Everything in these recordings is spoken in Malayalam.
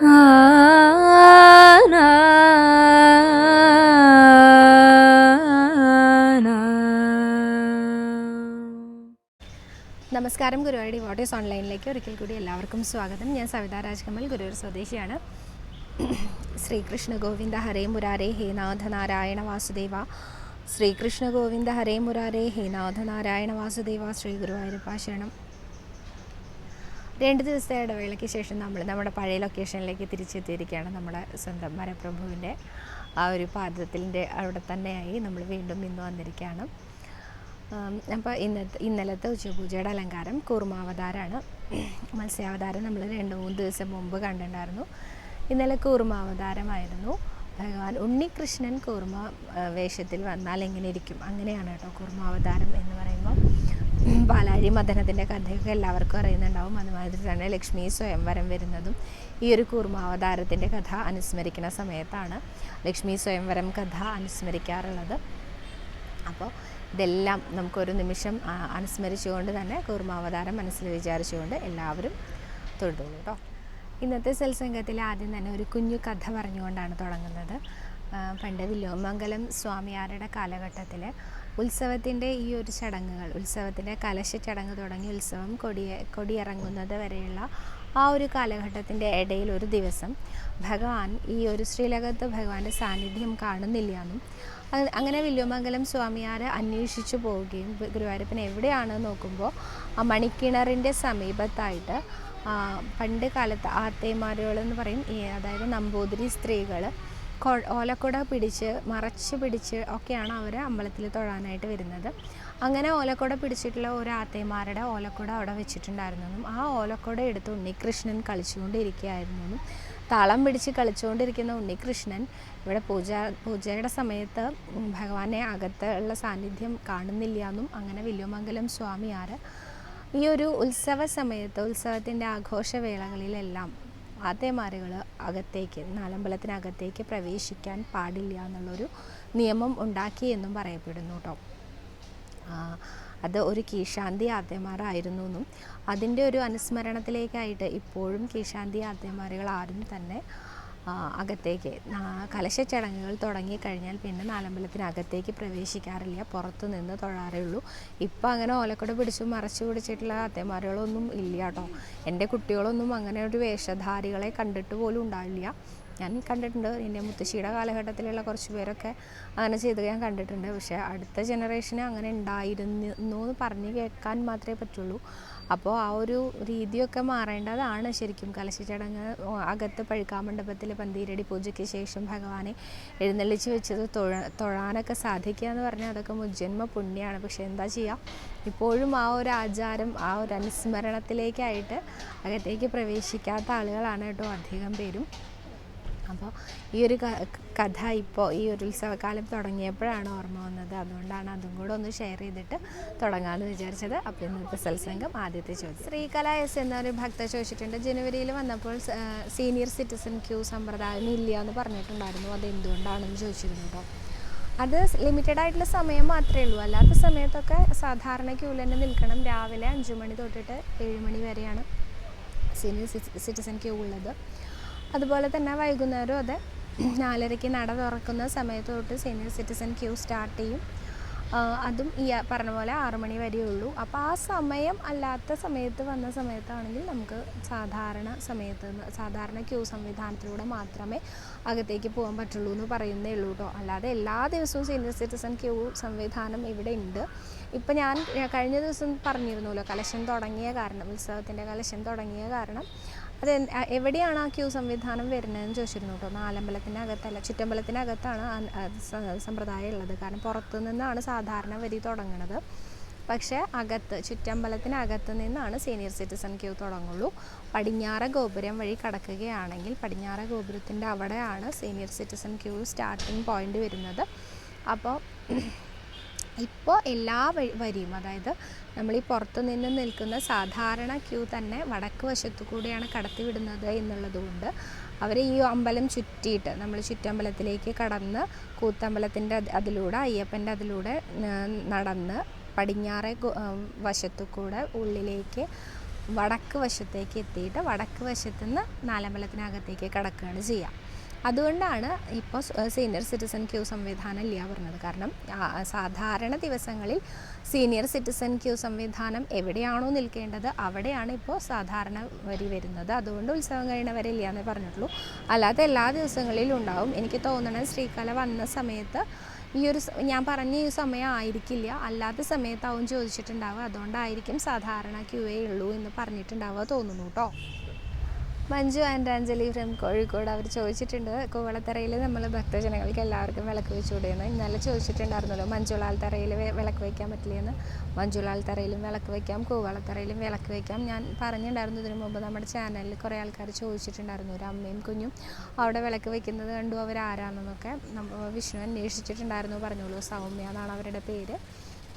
നമസ്കാരം ഗുരുവായൂർ ഡിവോട്ടീസ് ഓൺലൈനിലേക്ക് ഒരിക്കൽ കൂടി എല്ലാവർക്കും സ്വാഗതം. ഞാൻ സവിത രാജ്കമൽ ഗുരുവായൂർ സ്വദേശിയാണ്. ശ്രീകൃഷ്ണ ഗോവിന്ദ ഹരേ മുരാരേ ഹേ നാഥ നാരായണ വാസുദേവ. ശ്രീകൃഷ്ണ ഗോവിന്ദ ഹരേ മുരാരേ ഹേ നാഥ നാരായണ വാസുദേവ ശ്രീ ഗുരുവായൂരപ്പ ശരണം. രണ്ട് ദിവസത്തെ ഇടവേളയ്ക്ക് ശേഷം നമ്മൾ നമ്മുടെ പഴയ ലൊക്കേഷനിലേക്ക് തിരിച്ചെത്തിയിരിക്കുകയാണ് നമ്മുടെ സ്വന്തം മരപ്രഭുവിന്റെ ആ ഒരു പാദത്തിന്റെ അവിടെ തന്നെയായി നമ്മൾ വീണ്ടും ഇന്ന് വന്നിരിക്കുകയാണ്. അപ്പോൾ ഇന്നത്തെ ഇന്നലത്തെ ഉച്ചപൂജയുടെ അലങ്കാരം കൂർമാവതാരമാണ് മത്സ്യാവതാരം നമ്മൾ രണ്ട് മൂന്ന് ദിവസം മുമ്പ് കണ്ടിട്ടുണ്ടായിരുന്നു. ഇന്നലെ കൂർമാവതാരമായിരുന്നു. ഭഗവാൻ ഉണ്ണികൃഷ്ണൻ കൂർമ വേഷത്തിൽ വന്നാൽ എങ്ങനെ ഇരിക്കും? അങ്ങനെയാണ് കേട്ടോ കൂർമാവതാരം എന്ന് പറയുമ്പോൾ. പാലാഴി മദനത്തിന്റെ കഥയൊക്കെ എല്ലാവർക്കും അറിയുന്നുണ്ടാവും. അതുമാതിരി തന്നെ ലക്ഷ്മി സ്വയംവരം വരുന്നതും ഈ ഒരു കൂർമാവതാരത്തിന്റെ കഥ അനുസ്മരിക്കുന്ന സമയത്താണ് ലക്ഷ്മി സ്വയംവരം കഥ അനുസ്മരിക്കാറുള്ളത്. അപ്പോൾ ഇതെല്ലാം നമുക്കൊരു നിമിഷം അനുസ്മരിച്ചുകൊണ്ട് തന്നെ കൂർമാവതാരം മനസ്സിൽ വിചാരിച്ചുകൊണ്ട് എല്ലാവരും തൊഴുതുള്ളൂ കേട്ടോ. ഇന്നത്തെ സത്സംഗത്തിൽ ആദ്യം തന്നെ ഒരു കുഞ്ഞു കഥ പറഞ്ഞുകൊണ്ടാണ് തുടങ്ങുന്നത്. പണ്ട് വില്ലോമംഗലം സ്വാമിയാരുടെ കാലഘട്ടത്തിൽ ഉത്സവത്തിന്റെ ഈ ഒരു ചടങ്ങുകൾ ഉത്സവത്തിന്റെ കലശ ചടങ്ങ് തുടങ്ങി ഉത്സവം കൊടിയ കൊടിയിറങ്ങുന്നത് വരെയുള്ള ആ ഒരു കാലഘട്ടത്തിന്റെ ഇടയിൽ ഒരു ദിവസം ഭഗവാൻ ഈ ഒരു ശ്രീലകത്ത് ഭഗവാന്റെ സാന്നിധ്യം കാണുന്നില്ല എന്നും അങ്ങനെ വില്ലുമംഗലം സ്വാമിയാരെ അന്വേഷിച്ചു പോവുകയും ഗുരുവായൂരപ്പൻ എവിടെയാണ് നോക്കുമ്പോൾ ആ മണിക്കിണറിന്റെ സമീപത്തായിട്ട് പണ്ട് കാലത്ത് ആത്തേമാരുകൾ എന്ന് പറയും അതായത് നമ്പൂതിരി സ്ത്രീകൾ ഓലക്കുട പിടിച്ച് മറച്ച് പിടിച്ച് ഒക്കെയാണ് അവർ അമ്പലത്തിൽ തൊഴാനായിട്ട് വരുന്നത്. അങ്ങനെ ഓലക്കുട പിടിച്ചിട്ടുള്ള ഒരു ആത്തേമാരുടെ ഓലക്കുട അവിടെ വെച്ചിട്ടുണ്ടായിരുന്നെന്നും ആ ഓലക്കുട എടുത്ത് ഉണ്ണികൃഷ്ണൻ കളിച്ചുകൊണ്ടിരിക്കുകയായിരുന്നെന്നും താളം പിടിച്ച് കളിച്ചുകൊണ്ടിരിക്കുന്ന ഉണ്ണികൃഷ്ണൻ ഇവിടെ പൂജ പൂജയുടെ സമയത്ത് ഭഗവാനെ അകത്ത് ഉള്ള സാന്നിധ്യം കാണുന്നില്ല എന്നും അങ്ങനെ വില്ലുമംഗലം സ്വാമിയാർ ഈ ഒരു ഉത്സവ സമയത്ത് ഉത്സവത്തിന്റെ ആഘോഷവേളകളിലെല്ലാം ആദ്യമാരുകൾ അകത്തേക്ക് നാലമ്പലത്തിനകത്തേക്ക് പ്രവേശിക്കാൻ പാടില്ല എന്നുള്ളൊരു നിയമം ഉണ്ടാക്കി എന്നും പറയപ്പെടുന്നു കേട്ടോ അത് ഒരു കീശാന്തി ആദ്യമാരായിരുന്നു എന്നും അതിന്റെ ഒരു അനുസ്മരണത്തിലേക്കായിട്ട് ഇപ്പോഴും കീശാന്തി ആദ്യമാരുകൾ ആരും തന്നെ അകത്തേക്ക്. കലശച്ചടങ്ങുകൾ തുടങ്ങിക്കഴിഞ്ഞാൽ പിന്നെ നാലമ്പലത്തിനകത്തേക്ക് പ്രവേശിക്കാറില്ല. പുറത്തു നിന്ന് തൊഴാറേ ഉള്ളൂ. ഇപ്പം അങ്ങനെ ഓലക്കുട പിടിച്ചു മറച്ചു പിടിച്ചിട്ടുള്ള അത്തേമാരുകളൊന്നും ഇല്ല കേട്ടോ. എന്റെ കുട്ടികളൊന്നും അങ്ങനെ ഒരു വേഷധാരികളെ കണ്ടിട്ട് പോലും ഉണ്ടാവില്ല. ഞാൻ കണ്ടിട്ടുണ്ട്. എന്റെ മുത്തശ്ശിയുടെ കാലഘട്ടത്തിലുള്ള കുറച്ച് പേരൊക്കെ അങ്ങനെ ചെയ്ത് ഞാൻ കണ്ടിട്ടുണ്ട്. പക്ഷേ അടുത്ത ജനറേഷന് അങ്ങനെ ഉണ്ടായിരുന്നു എന്ന് പറഞ്ഞ് കേൾക്കാൻ മാത്രമേ പറ്റുള്ളൂ. അപ്പോൾ ആ ഒരു രീതിയൊക്കെ മാറേണ്ടതാണ് ശരിക്കും. കലശിച്ചടങ്ങ് അകത്ത് പഴുക്കാമണ്ഡപത്തിൽ പന്തീരടി പൂജയ്ക്ക് ശേഷം ഭഗവാനെ എഴുന്നള്ളിച്ച് വെച്ചത് തൊഴ തൊഴാനൊക്കെ സാധിക്കുക എന്ന് പറഞ്ഞാൽ അതൊക്കെ മുജ്ജന്മ പുണ്യമാണ് പക്ഷേ എന്താ ചെയ്യുക ഇപ്പോഴും ആ ഒരു ആചാരം ആ ഒരു അനുസ്മരണത്തിലേക്കായിട്ട് അകത്തേക്ക് പ്രവേശിക്കാത്ത ആളുകളാണ് കേട്ടോ അധികം പേരും. അപ്പോൾ ഈ ഒരു കഥ ഇപ്പോൾ ഈ ഒരു ഉത്സവകാലം തുടങ്ങിയപ്പോഴാണ് ഓർമ്മ വന്നത്. അതുകൊണ്ടാണ് അതും കൂടെ ഒന്ന് ഷെയർ ചെയ്തിട്ട് തുടങ്ങാമെന്ന് വിചാരിച്ചത്. അപ്പോൾ ഇന്നത്തെ സത്സംഗം ആദ്യത്തെ ചോദ്യം. ശ്രീകല എസ് എന്നൊരു ഭക്ത ചോദിച്ചിട്ടുണ്ട്. ജനുവരിയിൽ വന്നപ്പോൾ സീനിയർ സിറ്റിസൺ ക്യൂ സമ്പ്രദായം ഇല്ല എന്ന് പറഞ്ഞിട്ടുണ്ടായിരുന്നു. അത് എന്തുകൊണ്ടാണെന്ന് ചോദിച്ചിരുന്നു കേട്ടോ. അത് ലിമിറ്റഡ് ആയിട്ടുള്ള സമയം മാത്രമേ ഉള്ളൂ. അല്ലാത്ത സമയത്തൊക്കെ സാധാരണ ക്യൂ തന്നെ നിൽക്കണം. രാവിലെ അഞ്ച് മണി തൊട്ടിട്ട് ഏഴ് മണി വരെയാണ് സീനിയർ സിറ്റിസൺ ക്യൂ ഉള്ളത്. അതുപോലെ തന്നെ വൈകുന്നേരം അതെ നാലരയ്ക്ക് നട തുറക്കുന്ന സമയത്തോട്ട് തൊട്ട് സീനിയർ സിറ്റിസൺ ക്യൂ സ്റ്റാർട്ട് ചെയ്യും. അതും ഈ പറഞ്ഞ പോലെ ആറു മണി വരെയേ ഉള്ളൂ. അപ്പോൾ ആ സമയം അല്ലാത്ത സമയത്ത് വന്ന സമയത്താണെങ്കിൽ നമുക്ക് സാധാരണ സമയത്ത് സാധാരണ ക്യൂ സംവിധാനത്തിലൂടെ മാത്രമേ അകത്തേക്ക് പോകാൻ പറ്റുള്ളൂ എന്ന് പറയുന്നേ ഉള്ളൂ കേട്ടോ അല്ലാതെ എല്ലാ ദിവസവും സീനിയർ സിറ്റിസൺ ക്യൂ സംവിധാനം ഇവിടെ ഉണ്ട്. ഇപ്പം ഞാൻ കഴിഞ്ഞ ദിവസം പറഞ്ഞിരുന്നല്ലോ കലശം തുടങ്ങിയ കാരണം ഉത്സവത്തിന്റെ കലശം തുടങ്ങിയ കാരണം അത് എവിടെയാണ് ആ ക്യൂ സംവിധാനം വരുന്നതെന്ന് ചോദിച്ചിരുന്നു കേട്ടോ. നാലമ്പലത്തിന്റെ അകത്തല്ല ചുറ്റമ്പലത്തിന്റെ അകത്താണ് സമ്പ്രദായം ഉള്ളത്. കാരണം പുറത്തു നിന്നാണ് സാധാരണ വരി തുടങ്ങുന്നത് പക്ഷേ അകത്ത് ചുറ്റമ്പലത്തിനകത്ത് നിന്നാണ് സീനിയർ സിറ്റിസൺ ക്യൂ തുടങ്ങുള്ളൂ. പടിഞ്ഞാറ ഗോപുരം വഴി കടക്കുകയാണെങ്കിൽ പടിഞ്ഞാറ ഗോപുരത്തിന്റെ അവിടെയാണ് senior citizen queue starting point വരുന്നത്. അപ്പോൾ ഇപ്പോൾ എല്ലാ വരിയും അതായത് നമ്മൾ ഈ പുറത്ത് നിന്ന് നിൽക്കുന്ന സാധാരണ ക്യൂ തന്നെ വടക്ക് വശത്തു കൂടിയാണ് കടത്തിവിടുന്നത് എന്നുള്ളതുകൊണ്ട് അവർ ഈ അമ്പലം ചുറ്റിയിട്ട് നമ്മൾ ചുറ്റമ്പലത്തിലേക്ക് കടന്ന് കൂത്തമ്പലത്തിന്റെ അതിലൂടെ അയ്യപ്പന്റെ അതിലൂടെ നടന്ന് പടിഞ്ഞാറെ വശത്തു കൂടെ ഉള്ളിലേക്ക് വടക്ക് വശത്തേക്ക് എത്തിയിട്ട് വടക്ക് വശത്തുനിന്ന് നാലമ്പലത്തിനകത്തേക്ക് കടക്കുകയാണ് ചെയ്യുക. അതുകൊണ്ടാണ് ഇപ്പോൾ സീനിയർ സിറ്റിസൺ ക്യൂ സംവിധാനം ഇല്ല പറഞ്ഞത്. കാരണം സാധാരണ ദിവസങ്ങളിൽ സീനിയർ സിറ്റിസൺ ക്യൂ സംവിധാനം എവിടെയാണോ നിൽക്കേണ്ടത് അവിടെയാണ് ഇപ്പോൾ സാധാരണ വരി വരുന്നത്. അതുകൊണ്ട് ഉത്സവം കഴിയുന്നവരെ ഇല്ല എന്നേ പറഞ്ഞിട്ടുള്ളൂ. അല്ലാതെ എല്ലാ ദിവസങ്ങളിലും ഉണ്ടാവും. എനിക്ക് തോന്നണത് ശ്രീകല വന്ന സമയത്ത് ഈ ഒരു ഞാൻ പറഞ്ഞ ഈ സമയം ആയിരിക്കില്ല. അല്ലാത്ത സമയത്താവും ചോദിച്ചിട്ടുണ്ടാവുക. അതുകൊണ്ടായിരിക്കും സാധാരണ ക്യൂ എ ഉള്ളൂ എന്ന് പറഞ്ഞിട്ടുണ്ടാവുക തോന്നുന്നു കേട്ടോ മഞ്ജു ആൻഡ് അഞ്ജലി ഫ്രം കോഴിക്കോട് അവർ ചോദിച്ചിട്ടുണ്ട്. കൂവളത്തറയിൽ നമ്മൾ ഭക്തജനങ്ങൾക്ക് എല്ലാവർക്കും വിളക്ക് വെച്ചു കൊടുക്കുന്നത് ഇന്നലെ ചോദിച്ചിട്ടുണ്ടായിരുന്നല്ലോ മഞ്ജുളാൽ തറയിൽ വിളക്ക് വയ്ക്കാൻ പറ്റില്ലെന്ന്. മഞ്ജുളാൽ തറയിലും വിളക്ക് വയ്ക്കാം കൂവളത്തറയിലും വിളക്ക് വയ്ക്കാം ഞാൻ പറഞ്ഞിട്ടുണ്ടായിരുന്നു ഇതിനു മുമ്പ് നമ്മുടെ ചാനലിൽ കുറേ ആൾക്കാർ ചോദിച്ചിട്ടുണ്ടായിരുന്നു. ഒരു അമ്മയും കുഞ്ഞും അവിടെ വിളക്ക് വയ്ക്കുന്നത് കണ്ടു. അവരാരാണെന്നൊക്കെ വിഷ്ണു അന്വേഷിച്ചിട്ടുണ്ടായിരുന്നു. പറഞ്ഞോളൂ സൗമ്യ എന്നാണ് അവരുടെ പേര്.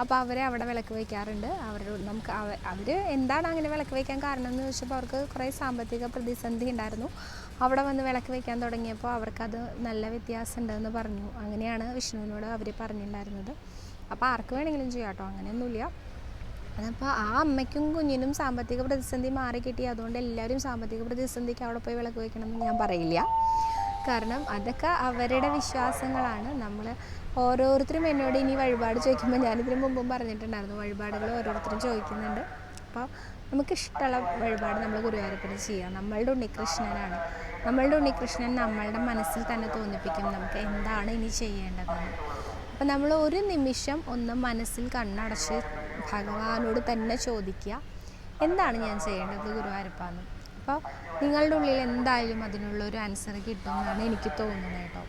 അപ്പോൾ അവരെ അവിടെ വിളക്ക് വയ്ക്കാറുണ്ട്. അവരോട് നമുക്ക് അവർ എന്താണ് അങ്ങനെ വിളക്ക് വയ്ക്കാൻ കാരണം എന്ന് ചോദിച്ചപ്പോൾ അവർക്ക് കുറേ സാമ്പത്തിക പ്രതിസന്ധി ഉണ്ടായിരുന്നു. അവിടെ വന്ന് വിളക്ക് വയ്ക്കാൻ തുടങ്ങിയപ്പോൾ അവർക്കത് നല്ല വ്യത്യാസം ഉണ്ടെന്ന് പറഞ്ഞു. അങ്ങനെയാണ് വിഷ്ണുവിനോട് അവർ പറഞ്ഞിട്ടുണ്ടായിരുന്നത്. അപ്പോൾ ആർക്ക് വേണമെങ്കിലും ചെയ്യാം കേട്ടോ അങ്ങനെയൊന്നുമില്ല. അതപ്പോൾ ആ അമ്മയ്ക്കും കുഞ്ഞിനും സാമ്പത്തിക പ്രതിസന്ധി മാറി കിട്ടി അതുകൊണ്ട് എല്ലാവരും സാമ്പത്തിക പ്രതിസന്ധിക്ക് അവിടെ പോയി വിളക്ക് വയ്ക്കണമെന്ന് ഞാൻ പറയില്ല. കാരണം അതൊക്കെ അവരുടെ വിശ്വാസങ്ങളാണ്. നമ്മൾ ഓരോരുത്തരും എന്നോട് ഇനി വഴിപാട് ചോദിക്കുമ്പോൾ ഞാനിതിനു മുമ്പും പറഞ്ഞിട്ടുണ്ടായിരുന്നു. വഴിപാടുകൾ ഓരോരുത്തരും ചോദിക്കുന്നുണ്ട്. അപ്പോൾ നമുക്കിഷ്ടമുള്ള വഴിപാട് നമ്മൾ ഗുരുവായൂരപ്പന് ചെയ്യാം. നമ്മളുടെ ഉണ്ണികൃഷ്ണനാണ്. നമ്മളുടെ ഉണ്ണികൃഷ്ണൻ നമ്മളുടെ മനസ്സിൽ തന്നെ തോന്നിപ്പിക്കും നമുക്ക് എന്താണ് ഇനി ചെയ്യേണ്ടതെന്ന്. അപ്പം നമ്മൾ ഒരു നിമിഷം ഒന്ന് മനസ്സിൽ കണ്ണടച്ച് ഭഗവാനോട് തന്നെ ചോദിക്കുക. എന്താണ് ഞാൻ ചെയ്യേണ്ടത് ഗുരുവായൂരപ്പാന്ന്. അപ്പോൾ നിങ്ങളുടെ ഉള്ളിൽ എന്തായാലും അതിനുള്ള ഒരു ആൻസർ കിട്ടുമെന്നാണ് എനിക്ക് തോന്നുന്നത് കേട്ടോ.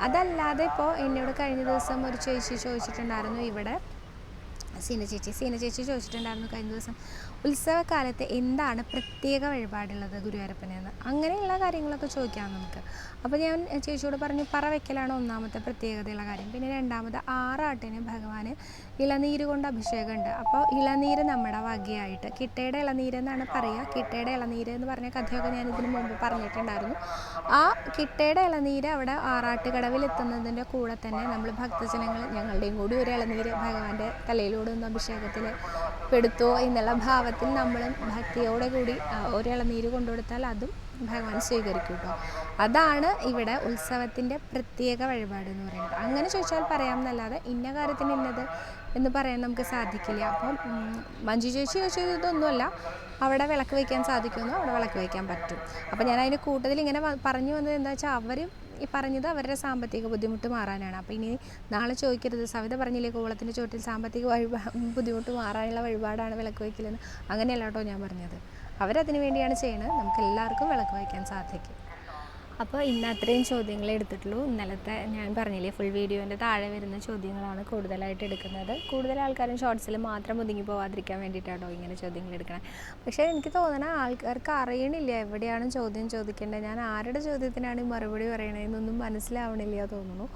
അതല്ലാതെ ഇപ്പോൾ എന്നോട് കഴിഞ്ഞ ദിവസം ഒരു ചേച്ചി ചോദിച്ചിട്ടുണ്ടായിരുന്നു ഇവിടെ സീന ചേച്ചി സീന ചേച്ചി ചോദിച്ചിട്ടുണ്ടായിരുന്നു കഴിഞ്ഞ ദിവസം ഉത്സവകാലത്ത് എന്താണ് പ്രത്യേക വഴിപാടുള്ളത് ഗുരുവായൂരപ്പനെന്ന്? അങ്ങനെയുള്ള കാര്യങ്ങളൊക്കെ ചോദിക്കാം നമുക്ക്. അപ്പോൾ ഞാൻ ചേച്ചിയോട് പറഞ്ഞു പറ വെക്കലാണ് ഒന്നാമത്തെ പ്രത്യേകതയുള്ള കാര്യം. പിന്നെ രണ്ടാമത് ആറാട്ടിന് ഭഗവാന് ഇളനീര് കൊണ്ട് അഭിഷേകമുണ്ട്. അപ്പോൾ ഇളനീര് നമ്മുടെ വകയായിട്ട് കിട്ടയുടെ ഇളനീര് എന്നാണ് പറയുക. കിട്ടയുടെ ഇളനീര് എന്ന് പറഞ്ഞ കഥയൊക്കെ ഞാൻ ഇതിനു മുമ്പ് പറഞ്ഞിട്ടുണ്ടായിരുന്നു. ആ കിട്ടയുടെ ഇളനീര് അവിടെ ആറാട്ട് കടവിൽ എത്തുന്നതിന്റെ കൂടെ തന്നെ നമ്മൾ ഭക്തജനങ്ങൾ ഞങ്ങളുടെയും കൂടി ഒരു ഇളനീര് ഭഗവാന്റെ തലയിലൂടെ ഒന്ന് അഭിഷേകത്തിൽ പെടുത്തോ എന്നുള്ള ഭാവത്തിൽ നമ്മൾ ഭക്തിയോടെ കൂടി ഒരിളനീര് കൊണ്ടുകൊടുത്താൽ അതും ഭഗവാൻ സ്വീകരിക്കും കേട്ടോ അതാണ് ഇവിടെ ഉത്സവത്തിന്റെ പ്രത്യേക വഴിപാട് എന്ന് പറയുന്നത്. അങ്ങനെ ചോദിച്ചാൽ പറയാമെന്നല്ലാതെ ഇന്ന കാര്യത്തിന് ഇന്നത് എന്ന് പറയാൻ നമുക്ക് സാധിക്കില്ല. അപ്പം മഞ്ജു ചേച്ചി ചോദിച്ചത് ഇതൊന്നുമല്ല. അവിടെ വിളക്ക് വയ്ക്കാൻ സാധിക്കുമെന്നോ അവിടെ വിളക്ക് വയ്ക്കാൻ പറ്റും. അപ്പോൾ ഞാൻ അതിന് കൂട്ടത്തിൽ ഇങ്ങനെ പറഞ്ഞു വന്നത് എന്താ വെച്ചാൽ അവർ ഈ പറഞ്ഞത് അവരുടെ സാമ്പത്തിക ബുദ്ധിമുട്ട് മാറാനാണ്. അപ്പോൾ ഇനി നാളെ ചോദിക്കരുത്. സവിത പറഞ്ഞില്ലേ കോവളത്തിന്റെ ചോട്ടിൽ സാമ്പത്തിക വഴിപാ ബുദ്ധിമുട്ട് മാറാനുള്ള വഴിപാടാണ് വിളക്ക് വയ്ക്കലെന്ന്? അങ്ങനെയല്ല കേട്ടോ ഞാൻ പറഞ്ഞത്. അവരതിനു വേണ്ടിയാണ് ചെയ്യുന്നത് നമുക്ക് എല്ലാവർക്കും വിളക്ക് വയ്ക്കാൻ സാധിക്കും. അപ്പോൾ ഇന്ന് അത്രയും ചോദ്യങ്ങളെ എടുത്തിട്ടുള്ളൂ. ഇന്നലത്തെ ഞാൻ പറഞ്ഞില്ലേ ഫുൾ വീഡിയോന്റെ താഴെ വരുന്ന ചോദ്യങ്ങളാണ് കൂടുതലായിട്ട് എടുക്കുന്നത്. കൂടുതൽ ആൾക്കാരും ഷോർട്സിൽ മാത്രം ഒതുങ്ങി പോവാതിരിക്കാൻ വേണ്ടിയിട്ടാണോ ഇങ്ങനെ ചോദ്യങ്ങൾ എടുക്കണം. പക്ഷേ എനിക്ക് തോന്നണ ആൾക്കാർക്ക് അറിയണില്ല എവിടെയാണ് ചോദ്യം ചോദിക്കേണ്ടത്. ഞാൻ ആരുടെ ചോദ്യത്തിനാണ് മറുപടി പറയണതെന്നൊന്നും മനസ്സിലാവണില്ല തോന്നുന്നു.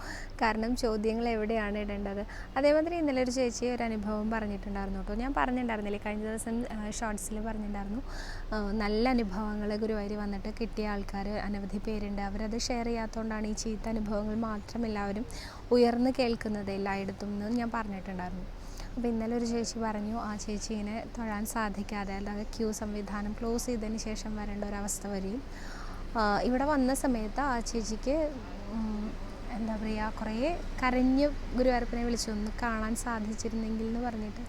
കാരണം ചോദ്യങ്ങൾ എവിടെയാണ് ഇടേണ്ടത്? അതേമാതിരി ഇന്നലെ ഒരു ചേച്ചി ഒരു അനുഭവം പറഞ്ഞിട്ടുണ്ടായിരുന്നു കേട്ടോ. ഞാൻ പറഞ്ഞിട്ടുണ്ടായിരുന്നില്ലേ കഴിഞ്ഞ ദിവസം ഷോർട്സിൽ പറഞ്ഞിട്ടുണ്ടായിരുന്നു. നല്ല അനുഭവങ്ങൾ ഗുരുവായൂർ വന്നിട്ട് കിട്ടിയ ആൾക്കാർ അനവധി പേരുണ്ട് അവരത് ഷെയർ ചെയ്യാത്തതുകൊണ്ടാണ് ഈ ചീത്ത അനുഭവങ്ങൾ മാത്രം എല്ലാവരും ഉയർന്ന് കേൾക്കുന്നത് എല്ലായിടത്തും എന്ന് ഞാൻ പറഞ്ഞിട്ടുണ്ടായിരുന്നു. അപ്പോൾ ഇന്നലെ ഒരു ചേച്ചി പറഞ്ഞു ആ ചേച്ചി ഇങ്ങനെ തൊഴാൻ സാധിക്കാതെ അല്ലാതെ ക്യൂ സംവിധാനം ക്ലോസ് ചെയ്തതിന് ശേഷം വരേണ്ട ഒരവസ്ഥ ആ, ഇവിടെ വന്ന സമയത്ത് ആ ചേച്ചിക്ക് എന്താ പറയുക കുറേ കരഞ്ഞ് ഗുരുവായൂരപ്പനെ വിളിച്ചു. ഒന്ന് കാണാൻ സാധിച്ചിരുന്നെങ്കിൽ എന്ന് പറഞ്ഞിട്ട്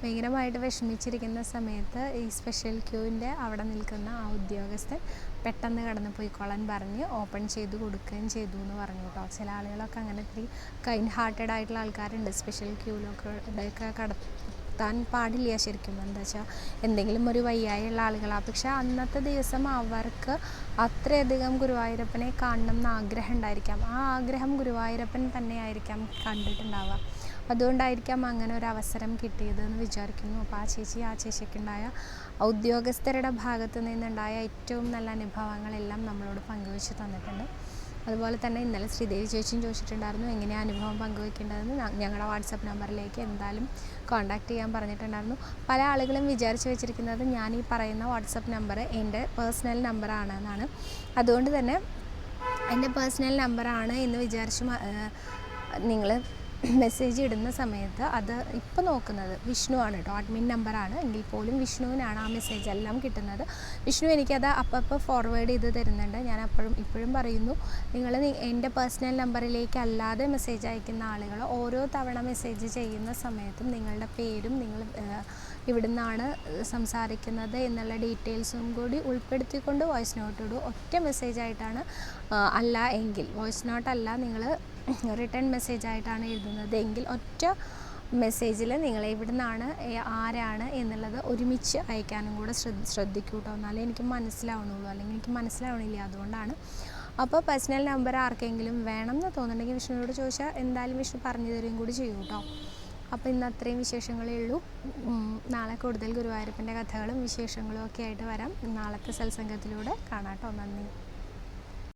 ഭയങ്കരമായിട്ട് വിഷമിച്ചിരിക്കുന്ന സമയത്ത് ഈ സ്പെഷ്യൽ ക്യൂവിന്റെ അവിടെ നിൽക്കുന്ന ആ ഉദ്യോഗസ്ഥൻ പെട്ടെന്ന് കടന്നു പോയിക്കോളാൻ പറഞ്ഞ് ഓപ്പൺ ചെയ്ത് കൊടുക്കുകയും ചെയ്തു എന്ന് പറഞ്ഞു കേട്ടോ. ചില ആളുകളൊക്കെ അങ്ങനെ ഇത്തിരി കൈൻഡ് ഹാർട്ടഡ് ആയിട്ടുള്ള ആൾക്കാരുണ്ട്. സ്പെഷ്യൽ ക്യൂവിലൊക്കെ കട കടത്താൻ പാടില്ല ശരിക്കും. എന്താ വെച്ചാൽ എന്തെങ്കിലും ഒരു വയ്യായുള്ള ആളുകളാണ് പക്ഷേ അന്നത്തെ ദിവസം അവർക്ക് അത്രയധികം ഗുരുവായൂരപ്പനെ കാണണം എന്ന് ആഗ്രഹം ഉണ്ടായിരിക്കാം. ആ ആഗ്രഹം ഗുരുവായൂരപ്പൻ തന്നെയായിരിക്കാം കണ്ടിട്ടുണ്ടാവുക. അതുകൊണ്ടായിരിക്കാം അങ്ങനെ ഒരു അവസരം കിട്ടിയത് എന്ന് വിചാരിക്കുന്നു. അപ്പോൾ ആ ചേച്ചി ആ ചേച്ചിക്കുണ്ടായ ഉദ്യോഗസ്ഥരുടെ ഭാഗത്ത് നിന്നുണ്ടായ ഏറ്റവും നല്ല അനുഭവങ്ങളെല്ലാം നമ്മളോട് പങ്കുവെച്ച് തന്നിട്ടുണ്ട്. അതുപോലെ തന്നെ ഇന്നലെ ശ്രീദേവി ചേച്ചിയും ചോദിച്ചിട്ടുണ്ടായിരുന്നു എങ്ങനെയാണ് അനുഭവം പങ്കുവെക്കേണ്ടതെന്ന്? ഞങ്ങളുടെ വാട്സപ്പ് നമ്പറിലേക്ക് എന്തായാലും കോൺടാക്റ്റ് ചെയ്യാൻ പറഞ്ഞിട്ടുണ്ടായിരുന്നു. പല ആളുകളും വിചാരിച്ച് വെച്ചിരിക്കുന്നത് ഞാൻ ഈ പറയുന്ന വാട്സപ്പ് നമ്പർ എന്റെ പേഴ്സണൽ നമ്പറാണ് എന്നാണ് അതുകൊണ്ട് തന്നെ എന്റെ പേഴ്സണൽ നമ്പറാണ് എന്ന് വിചാരിച്ച് നിങ്ങൾ മെസ്സേജ് ഇടുന്ന സമയത്ത് അത് ഇപ്പോൾ നോക്കുന്നത് വിഷ്ണു ആണ് കേട്ടോ. അഡ്മിൻ നമ്പറാണ് എങ്കിൽ പോലും വിഷ്ണുവിനാണ് ആ മെസ്സേജ് എല്ലാം കിട്ടുന്നത്. വിഷ്ണു എനിക്കത് അപ്പപ്പോൾ ഫോർവേഡ് ചെയ്ത് തരുന്നുണ്ട്. ഞാൻ അപ്പോഴും ഇപ്പോഴും പറയുന്നു നിങ്ങൾ എന്റെ പേഴ്സണൽ നമ്പറിലേക്ക് അല്ലാതെ മെസ്സേജ് അയക്കുന്ന ആളുകൾ ഓരോ തവണ മെസ്സേജ് ചെയ്യുന്ന സമയത്തും നിങ്ങളുടെ പേരും നിങ്ങൾ ഇവിടുന്നാണ് സംസാരിക്കുന്നത് എന്നുള്ള ഡീറ്റെയിൽസും കൂടി ഉൾപ്പെടുത്തിക്കൊണ്ട് വോയിസ് നോട്ട് ഇടും. ഒറ്റ മെസ്സേജായിട്ടാണ് അല്ല എങ്കിൽ വോയിസ് നോട്ട് അല്ല നിങ്ങൾ റിട്ടേൺ മെസ്സേജ് ആയിട്ടാണ് എഴുതുന്നത്. എങ്കിൽ ഒറ്റ മെസ്സേജിൽ നിങ്ങൾ എവിടെ നിന്നാണ് ആരാണ് എന്നുള്ളത് ഒരുമിച്ച് അയക്കാനും കൂടെ ശ്രദ്ധ ശ്രദ്ധിക്കൂ കേട്ടോ എന്നാലേ എനിക്ക് മനസ്സിലാവണുള്ളൂ. അല്ലെങ്കിൽ എനിക്ക് മനസ്സിലാവണില്ല അതുകൊണ്ടാണ്. അപ്പോൾ പേഴ്സണൽ നമ്പർ ആർക്കെങ്കിലും വേണം എന്ന് തോന്നുന്നുണ്ടെങ്കിൽ വിഷ്ണുവിനോട് ചോദിച്ചാൽ എന്തായാലും വിഷ്ണു പറഞ്ഞു തരുകയും കൂടി ചെയ്യും കേട്ടോ അപ്പോൾ ഇന്ന് അത്രയും വിശേഷങ്ങളേ ഉള്ളൂ. നാളെ കൂടുതൽ ഗുരുവായൂരപ്പന്റെ കഥകളും വിശേഷങ്ങളും ഒക്കെ ആയിട്ട് വരാം. നാളത്തെ സത്സംഗത്തിലൂടെ കാണാം കേട്ടോ നന്ദി.